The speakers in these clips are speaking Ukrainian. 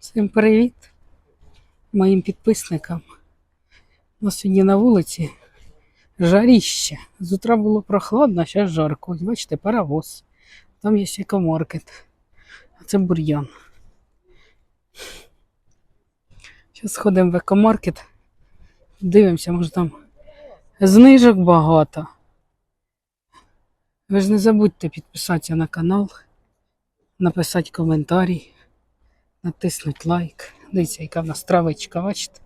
Всім привіт моїм підписникам. У нас сьогодні на вулиці жаріще. З утра було прохладно, а зараз жарко. Ось бачите, паровоз. Там є екомаркет. А це бур'ян. Зараз сходимо в екомаркет. Дивимося, може там знижок багато. Ви ж не забудьте підписатися на канал, написати коментарі натиснуть лайк. Дивіться, яка в нас травичка, бачите?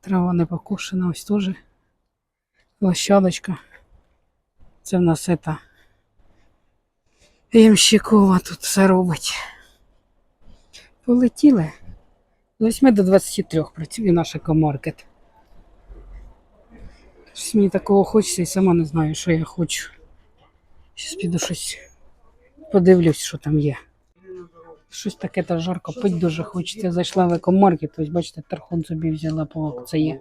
Трава не покушена, ось теж площадочка. Це в нас ета Ямщикова тут все робить. Полетіли. З 8 до 23 працює наш екомаркет. Щось мені такого хочеться і сама не знаю, що я хочу. Зараз піду щось подивлюсь, що там є. Щось таке та жарко, пить дуже хочеться. Зайшла в екомаркет, ось бачите, тархон собі взяла по акції.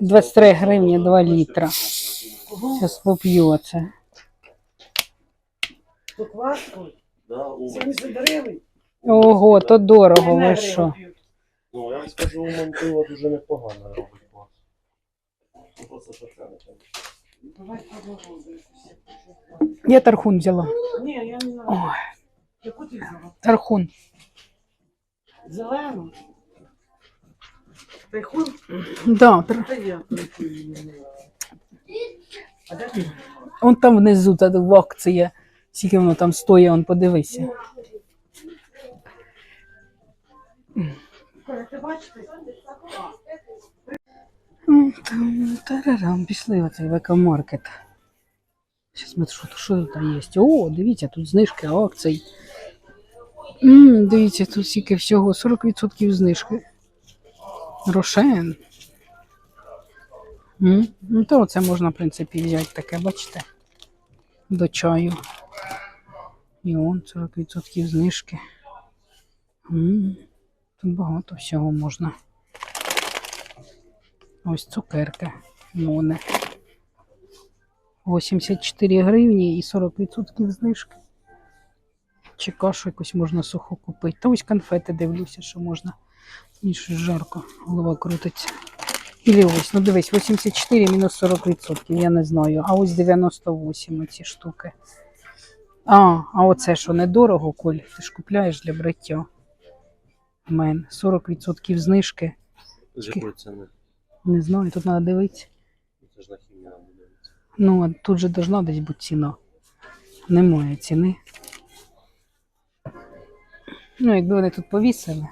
23 гривні 2 літра. Зараз поп'ю оце. Тут важко, Да, у... 70 гривень. Ого, то дорого, ви що? Ну, я вам скажу, у Мантила дуже непогано робить клас. Я тархун взяла. Ні, я не знаю. Яку ти взяла? тархун. Зелену? Тайхун? Да, тар... Та я. А де ти? Он там внизу та в акції. Скільки воно там стоїть, он подивися. Ти? М, там, Тарарам, пішли в екомаркет. Зараз ми що, що тут є? О, дивіться, тут знижки акцій. М, дивіться, тут скільки всього 40% знижки. Рошен. М, Ну, то це можна, в принципі, взяти таке, бачите, до чаю. І он 40% знижки. М, Тут багато всього можна. Ось цукерки. Моне. 84 гривні і 40% знижки. Чи кашу якусь можна суху купити. Та ось конфети дивлюся, що можна. Мені щось жарко, голова крутиться. Ілі ось, ну дивись, 84 мінус 40%, я не знаю. А ось 98 оці штуки. А, а оце що, недорого, Коль? Ти ж купляєш для бриття. Мен, 40% знижки. З якої ціни? Не знаю, тут треба дивитися. Це ж на хімію. Ну, а тут же должна десь бути ціна. Немає ціни. Ну, якби вони тут повісили.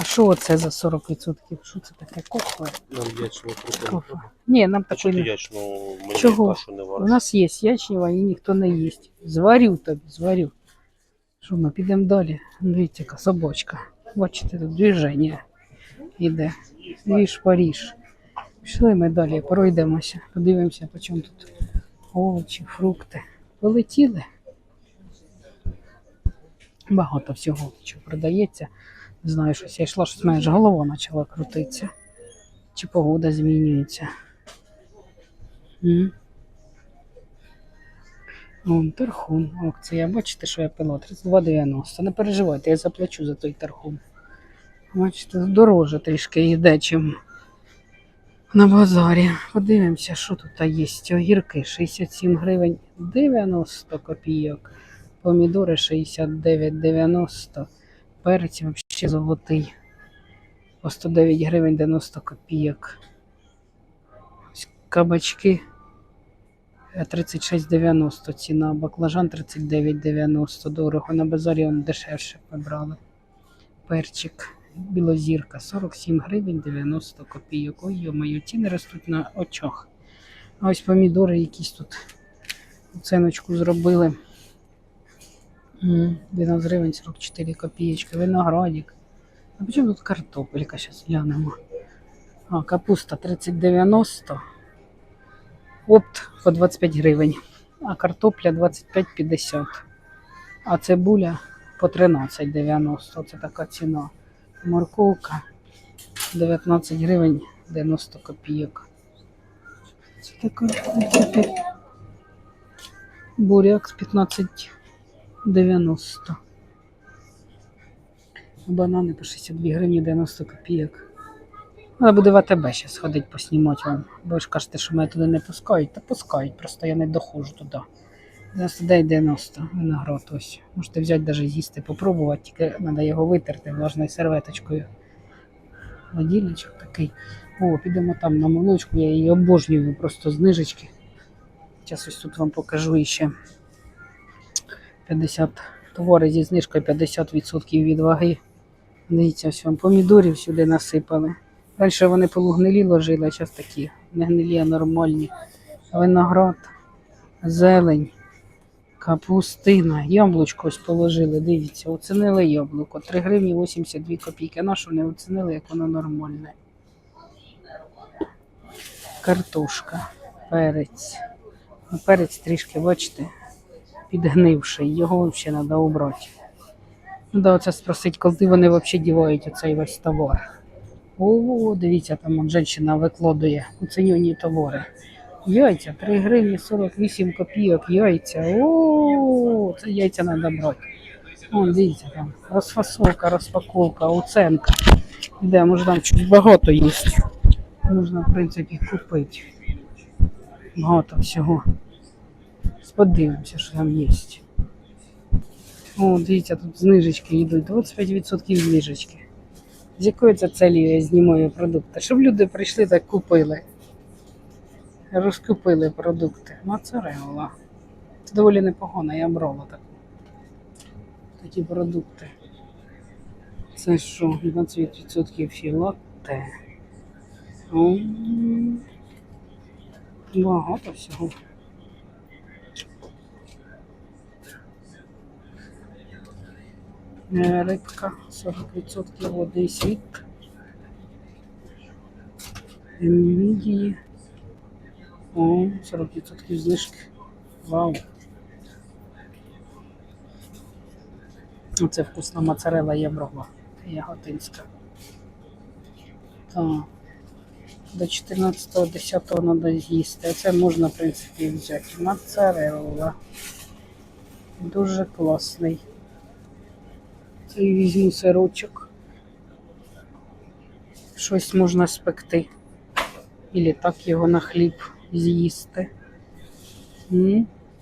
А що оце за 40%? Що це таке? Кофе? Нам крупу. Кофе. Ні, нам А чого ти такої. ячну мені Чого? кашу не У вариш? нас є ячнева, і ніхто не їсть. Зварю тобі, зварю. Що ми підемо далі? Дивіться, яка собачка. Бачите, тут движення іде. Ріж Паріж. Пішли ми далі, пройдемося, подивимося, по чому тут овочі, фрукти. Полетіли. Багато всього, що продається. Не знаю, щось я йшла, щось мене ж голова почала крутитися. Чи погода змінюється. Вон тархун. Акція. Бачите, що я пила? 32,90. Не переживайте, я заплачу за той тархун. Бачите, дороже трішки йде, чим на базарі. Подивимося, що тут є. Огірки 67 гривень 90 копійок. Помідори 69,90. Перець взагалі золотий. По 109 гривень 90 копійок. Кабачки е, 36,90 ціна, баклажан 39,90 дорого. На базарі он дешевше побрали. Перчик, білозірка 47 гривень 90 копійок. Ой, йо ціни ростуть на очах. А ось помідори якісь тут оценочку зробили. 12 гривень 44 копеечки. Виноградик. А почему тут картопелька сейчас глянемо? А, капуста 30,90. Опт по 25 гривень. А картопля 25,50. А цибуля по 13,90. Це така ціна. Морковка 19 гривень 90 копійок. Це така ну, буряк 15. 90. Банани по 62 гривні 90 копійок. Але буде в АТБ ще сходити поснімати вам. Бо ви ж кажете, що мене туди не пускають, та пускають, просто я не доходжу туди. 99,90 виноград ось. Можете взяти навіть з'їсти, попробувати, тільки треба його витерти влажною серветочкою. Ладільничок такий. О, підемо там на молочку, я її обожнюю просто знижечки. Зараз ось тут вам покажу іще. 50 товари зі знижкою 50% від ваги. Дивіться, вам помідорів сюди насипали. Раніше вони полугнилі ложили, а зараз такі не гнилі, а нормальні. Виноград, зелень, капустина, яблучко ось положили. Дивіться, оцінили яблуко. 3 гривні 82 копійки. Що не оцінили, як воно нормальне? Картошка, перець. Ну, перець трішки, бачите, підгнивший. Його взагалі треба обрати. Ну да, оце спросить, коли вони взагалі дівають оцей весь товар. О, дивіться, там от жінка викладує оцінювані товари. Яйця 3 гривні 48 копійок, яйця. О, це яйця треба брати. О, дивіться, там розфасовка, розпаковка, оценка. Де, може там щось багато є. Можна, в принципі, купити. Багато всього. Подивимося, що там є. О, дивіться, тут знижечки йдуть. 25% знижечки. З якою це целью я знімаю продукти? Щоб люди прийшли та купили. Розкупили продукти. Моцарелла. Це доволі непогано, я брала таку. Такі продукти. Це що? 20% філате. Багато всього. Рибка 40% води світ. Мідії. О, 40% знижки. Вау. Оце вкусна моцарела є брова. Яготинська. Так. До 14.10 треба з'їсти. Це можна, в принципі, взяти. Моцарелла. Дуже класний. І візьму сирочок. Щось можна спекти. Ілі так його на хліб з'їсти.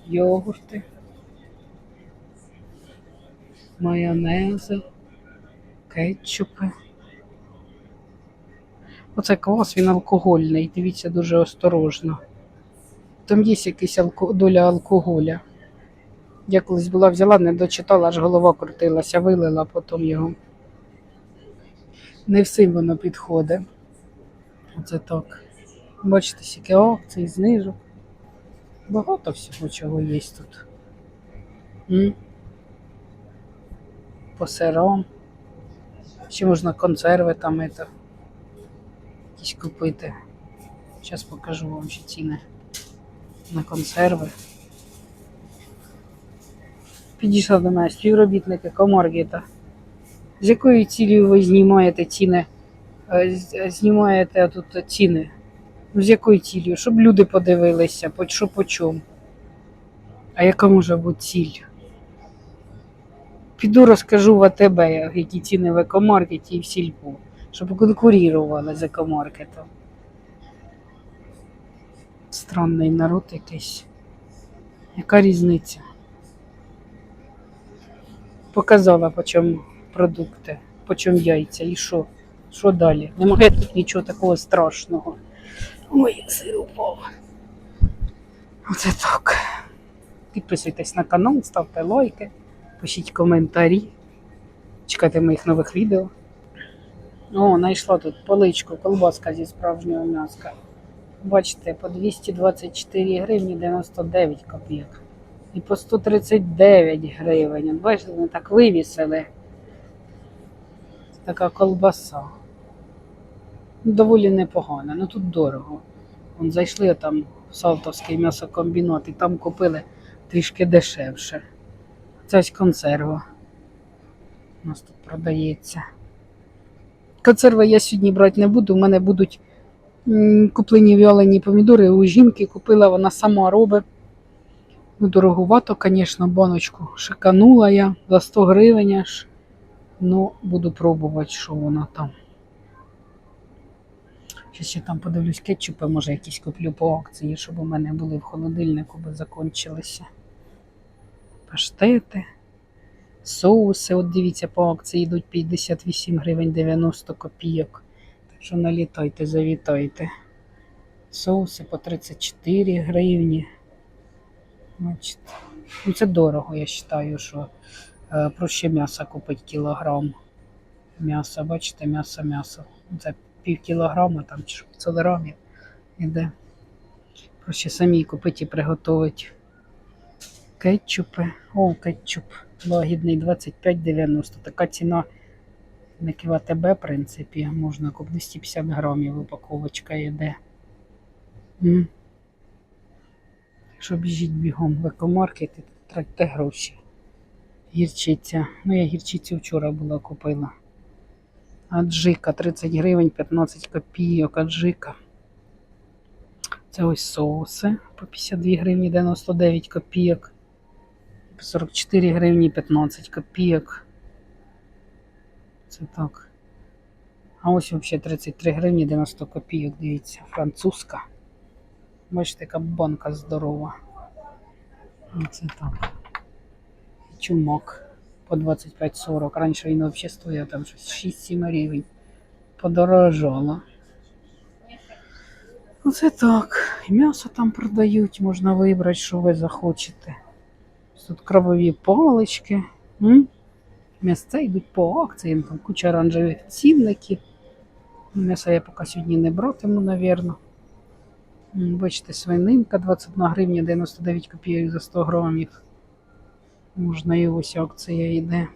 Йогурти. Майонези. Кетчупи. Оце квас, він алкогольний. Дивіться дуже осторожно. Там є якась алко... доля алкоголя. Я колись була взяла, не дочитала, аж голова крутилася, вилила потім його. Не всім воно підходить. Оце так. Бачите, скільки акцій, знижок. Багато всього чого є тут. М? По сирам. Ще можна консерви там это, якісь купити. Зараз покажу вам ще ціни на консерви. Підійшла до мене співробітники Коморгіта. З якою цілею ви знімаєте ціни? е, Знімаєте тут ціни? Ну, з якою цілею? Щоб люди подивилися, що по чому. А яка може бути ціль? Піду розкажу в АТБ, які ціни в екомаркеті і в сільпу, щоб конкурували з екомаркетом. Странний народ якийсь. Яка різниця? Показала, по чому продукти, по чому яйця і що. Що далі? Немає тут нічого такого страшного. Ой, сир упав. Оце так. Підписуйтесь на канал, ставте лайки, пишіть коментарі. Чекайте моїх нових відео. О, знайшла тут поличку, колбаска зі справжнього м'яска. Бачите, по 224 гривні 99 копійок. І по 139 гривень. От Бачите, вони так вивісили. Така колбаса. Доволі непогана, ну тут дорого. Вон зайшли там в Салтовський м'ясокомбінат і там купили трішки дешевше. Це ось консерва. У нас тут продається. Консерви я сьогодні брати не буду. У мене будуть куплені вялені помідори у жінки. Купила вона сама робить. Ну, дороговато, звісно, баночку. Шиканула я за 100 гривень аж. Ну, буду пробувати, що воно там. Щас ще там подивлюсь кетчупи, може якісь куплю по акції, щоб у мене були в холодильнику, бо закончилися. Паштети, соуси. От дивіться, по акції йдуть 58 гривень 90 копійок. Так що налітайте, завітайте. Соуси по 34 гривні. Бачите. Ну, це дорого, я вважаю, що е, проще м'яса купити кілограм. М'ясо, бачите, м'ясо, м'ясо. Це пів кілограма там чи 500 грамів іде. Проще самі купити і приготувати. Кетчупи. О, кетчуп лагідний 25,90. Така ціна не КВТБ, в принципі, можна купити 250 грамів упаковочка йде. Якщо біжіть бігом в екомаркет і тратьте гроші. Гірчиця. Ну, я гірчицю вчора була купила. Аджика 30 гривень 15 копійок. Аджика. Це ось соуси по 52 гривні 99 копійок. 44 гривні 15 копійок. Це так. А ось взагалі 33 гривні 90 копійок, дивіться, французька. Бачите, яка банка здорова. Оце так. Чумак по 25-40. Раніше він взагалі стояв там щось 6-7 гривень. Подорожало. Оце так. І м'ясо там продають, можна вибрати, що ви захочете. Тут кровові палички. М? М'ясця йдуть по акціям, там куча оранжевих цінників. М'яса я поки сьогодні не братиму, напевно. Бачите, свининка 21 гривня 99 копійок за 100 грамів. Можна і ось акція йде.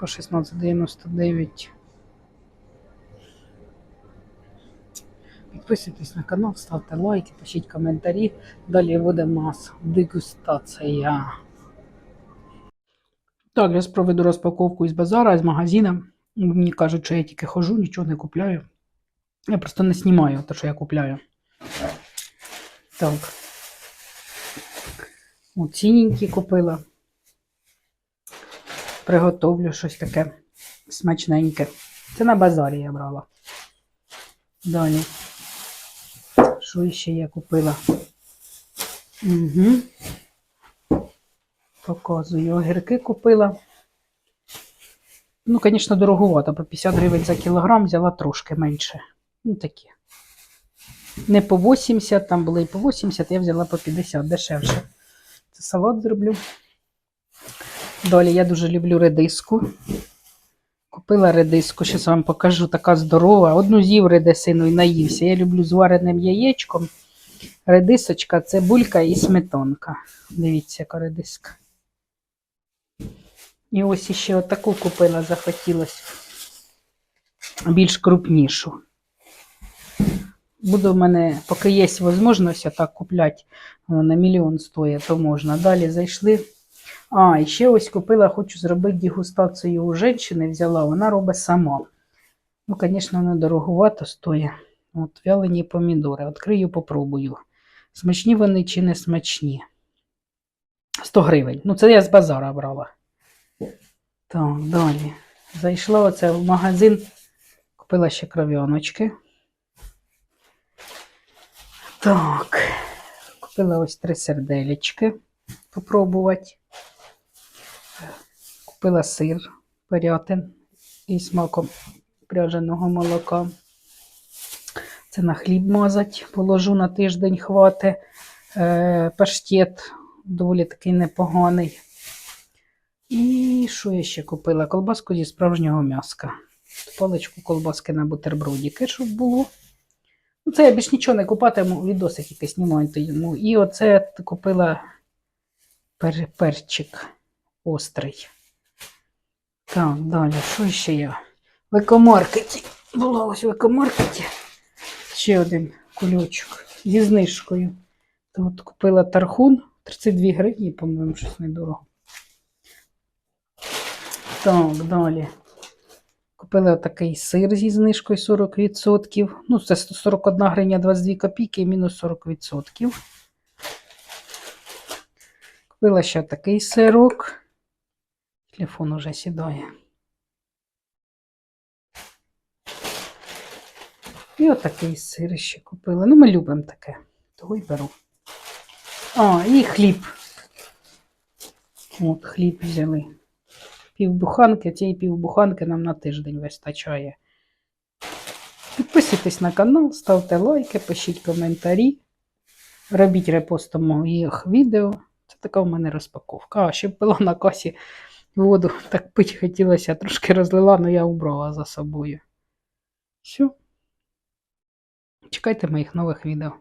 По 16,99. Підписуйтесь на канал, ставте лайки, пишіть коментарі. Далі буде нас дегустація. Так, я проведу розпаковку із базара, з магазина. Мені кажуть, що я тільки хожу, нічого не купляю. Я просто не знімаю те, що я купляю. Так. О, цінненькі купила. Приготовлю щось таке смачненьке. Це на базарі я брала. Далі. Що ще я купила? Угу. Показую. Огірки купила. Ну, звісно, дороговато. По 50 гривень за кілограм взяла трошки менше. Ну, такі. Не по 80, там були і по 80, я взяла по 50 дешевше. Це салат зроблю. Далі я дуже люблю редиску. Купила редиску, зараз вам покажу, така здорова. Одну з'їв редисину і наївся. Я люблю з вареним яєчком. Редисочка, цибулька і сметанка. Дивіться, яка редиска. І ось іще отаку купила, захотілося. Більш крупнішу. Буде в мене, поки є можливість так купляти, воно на мільйон стоїть, то можна. Далі зайшли. А, і ще ось купила, хочу зробити дегустацію у жінки, взяла, вона робить сама. Ну, звісно, вона дороговато стоїть. От вялені помідори. Відкрию, попробую. Смачні вони чи не смачні. 100 гривень. Ну, це я з базара брала. Так, далі. Зайшла оце в магазин, купила ще кров'яночки. Так, купила ось три серделечки попробувати. Купила сир порятин із смаком пряженого молока. Це на хліб мазать, положу на тиждень хвати. Е, паштет доволі такий непоганий. І що я ще купила? Колбаску зі справжнього м'яска. Паличку колбаски на бутербродіки, щоб було. Ну, це я більш нічого не купатиму, відосик якийсь знімаю. Ну, і оце купила пер, перчик острий. Так, далі, що ще я? В екомаркеті. Була ось в екомаркеті. Ще один кульочок зі знижкою. Тут купила тархун 32 гривні, по-моєму, щось недорого. Так, далі купили такий сир зі знижкою 40%. Ну, це 41 гривня 22 копійки і мінус 40%. Купила ще такий сирок. Телефон уже сідає. І отакий сир ще купила. Ну, ми любимо таке, того й беру. А, і хліб. От, хліб взяли. Півбуханки, цієї півбуханки нам на тиждень вистачає. Підписуйтесь на канал, ставте лайки, пишіть коментарі. Робіть репостом моїх відео. Це така в мене розпаковка. А ще пила на касі воду. Так пить хотілося, трошки розлила, але я убрала за собою. Все. Чекайте моїх нових відео.